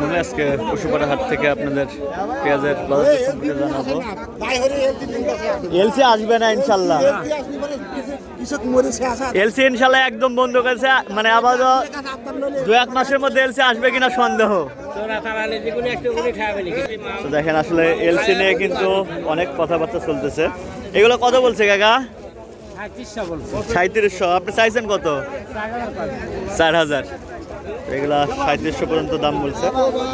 মনে আজকে পশুপাড়া হাট থেকে আপনাদের পেঁয়াজের বাজার জানাব। এলসি আসবে না ইনশাল্লাহ। এলসি ইনশাল্লাহ একদম বন্ধ করেছে। মানে আবারও দু এক মাসের মধ্যে এলসি আসবে কিনা সন্দেহ। দেখেন আসলে এলসি নিয়ে কিন্তু অনেক কথাবার্তা চলতেছে। এগুলো কত বলছে কাকা? সাঁত্রিশশো আপনি চাইছেন কত? চার হাজার। এগুলা সাঁত্রিশশো পর্যন্ত দাম বলছে।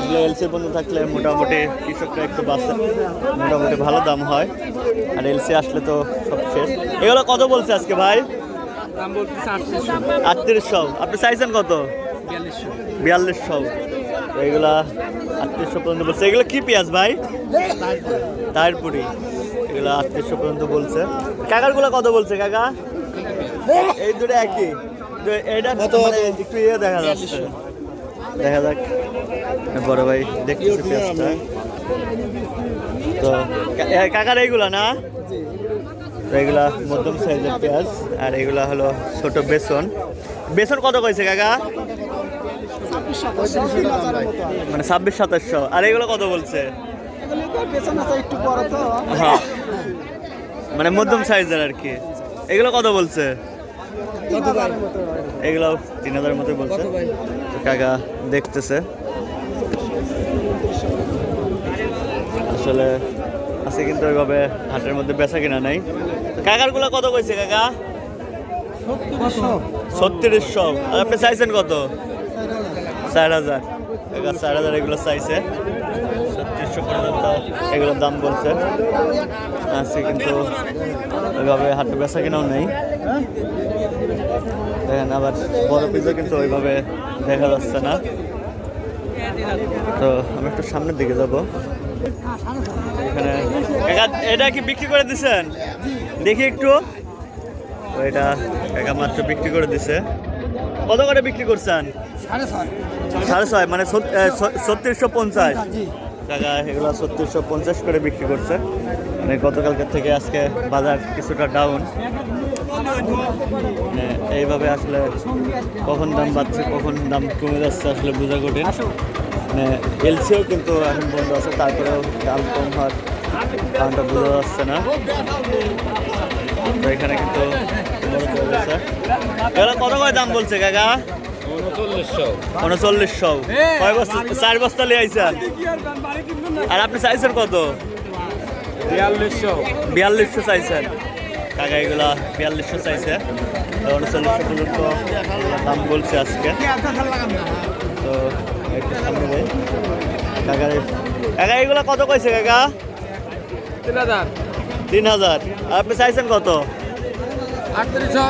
এগুলো এলসি পর্যন্ত থাকলে মোটামুটি কৃষকরা একটু বাঁচে। মোটামুটি ভালো দাম হয়। আর এলসি আসলে তো সব শেষ। এগুলো কত বলছে আজকে ভাই? আটত্রিশশো। আপনি চাইছেন কত? বিয়াল্লিশশো। এগুলা আটত্রিশশো পর্যন্ত বলছে। এগুলো কি পেঁয়াজ ভাই? তারপুরি এগুলো আটত্রিশশো পর্যন্ত বলছে। কাকারগুলো কত বলছে কাকা? এই দুটো একই। তো এইটা মানে একটু ইয়ে দেখা যাচ্ছে। দেখা যাক। বড় ভাই দেখতেছি পেঁয়াজটা। তো কাকার এইগুলো না? তো এগুলা মধ্যম সাইজের পেঁয়াজ আর এগুলা হলো ছোট বেসন। বেসন কত কইছে কাকা? মানে ছাব্বিশ সাতাশশো। আর এগুলো কত বলছে? মানে মধ্যম সাইজের আর কি। এগুলো কত বলছে? এগুলো তিন হাজার মতো বলছে। কাকা দেখতেছে। আসলে আছে কিন্তু ওইভাবে হাটের মধ্যে বেচা কিনা নাই। তো কাকারগুলো কত কইছে কাকা? ছত্রিশশো আর আপনি চাইছেন কত? চার হাজার। কাকা চার হাজার এগুলো চাইছে। ছত্রিশশো পর্যন্ত এগুলোর দাম বলছে। আছে কিন্তু ওইভাবে হাটে বেচা কেনাও নেই। দেখেন আবার বড় পিজা কিন্তু ওইভাবে দেখা যাচ্ছে না। তো আমি একটু সামনের দিকে যাব। এখানে এটা কি বিক্রি করে দিছেন? দেখি একটু। এটা কাকা মাত্র বিক্রি করে দিছে। কত করে বিক্রি করছেন? সাড়ে ছয়। মানে ছত- ছত্রিশশো পঞ্চাশ। টাকা এগুলো ছত্রিশশো পঞ্চাশ করে বিক্রি করছে। মানে গতকালকের থেকে আজকে বাজার কিছুটা ডাউন এইভাবে আসলে কখন দাম বাড়ছে, কখন দাম কমে যাচ্ছে আসলে বোঝা কঠিন। মানে এলসিও কিন্তু এখন বন্ধ আছে, তারপরেও দাম কম হওয়ার কারণটা বোঝা যাচ্ছে না। এখানে কিন্তু কত করে দাম বলছে কাকা? উনচল্লিশশো। কয় বস্তা চার বস্তা লিয়ে আইছেন? আর আপনি চাইছেন কত? বিয়াল্লিশশো। বিয়াল্লিশশো চাইছেন। কাকা এগুলা বিয়াল্লিশশো চাইছে। তো উনচল্লিশশো পর্যন্ত দাম বলছে আজকে। তো একটু সামনে যাই। কাকা কাকা এগুলা কত কইছে কাকা? তিন হাজার। তিন হাজার। আপনি চাইছেন কত? আটত্রিশশো।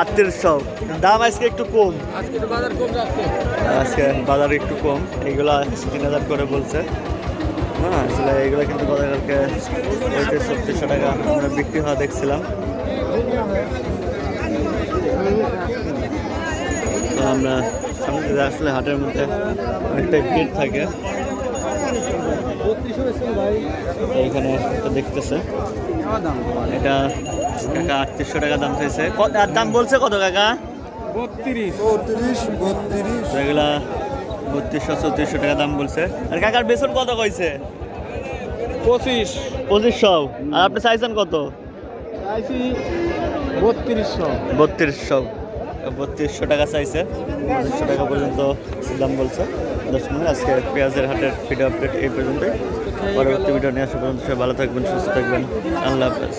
আটত্রিশশো। দাম আজকে একটু কম। আজকে বাজার একটু কম। এগুলা তিন হাজার করে বলছে। হ্যাঁ আসলে এগুলো কিন্তু গতকালকে পঁয়ত্রিশ ছত্রিশশো টাকা আমরা বিক্রি হওয়া দেখছিলাম। আমরা সামনে দিকে আসলে হাটের মধ্যে অনেকটাই ভিড় থাকে। তো এখানে দেখতেছে। এটা কাকা আটত্রিশশো টাকা দাম চাইছে। দাম বলছে কত কাকা? বত্রিশ। চৌত্রিশ বত্রিশ। এগুলা বত্রিশশো চৌত্রিশশো টাকা দাম বলছে। আর কাকার বেতন কত কইছে? পঁচিশ। পঁচিশশো। আর আপনি চাইছেন কত? চাইছি বত্রিশশো। বত্রিশশো। বত্রিশশো টাকা চাইছে। পঁচিশশো টাকা পর্যন্ত দাম বলছে। দশ মিনিট আজকে পেঁয়াজের হাটের ভিডিও আপডেট এই পর্যন্তই। পরবর্তী ভিডিও নিয়ে আসা পর্যন্ত সবাই ভালো থাকবেন সুস্থ থাকবেন। আল্লাহ হাফেজ।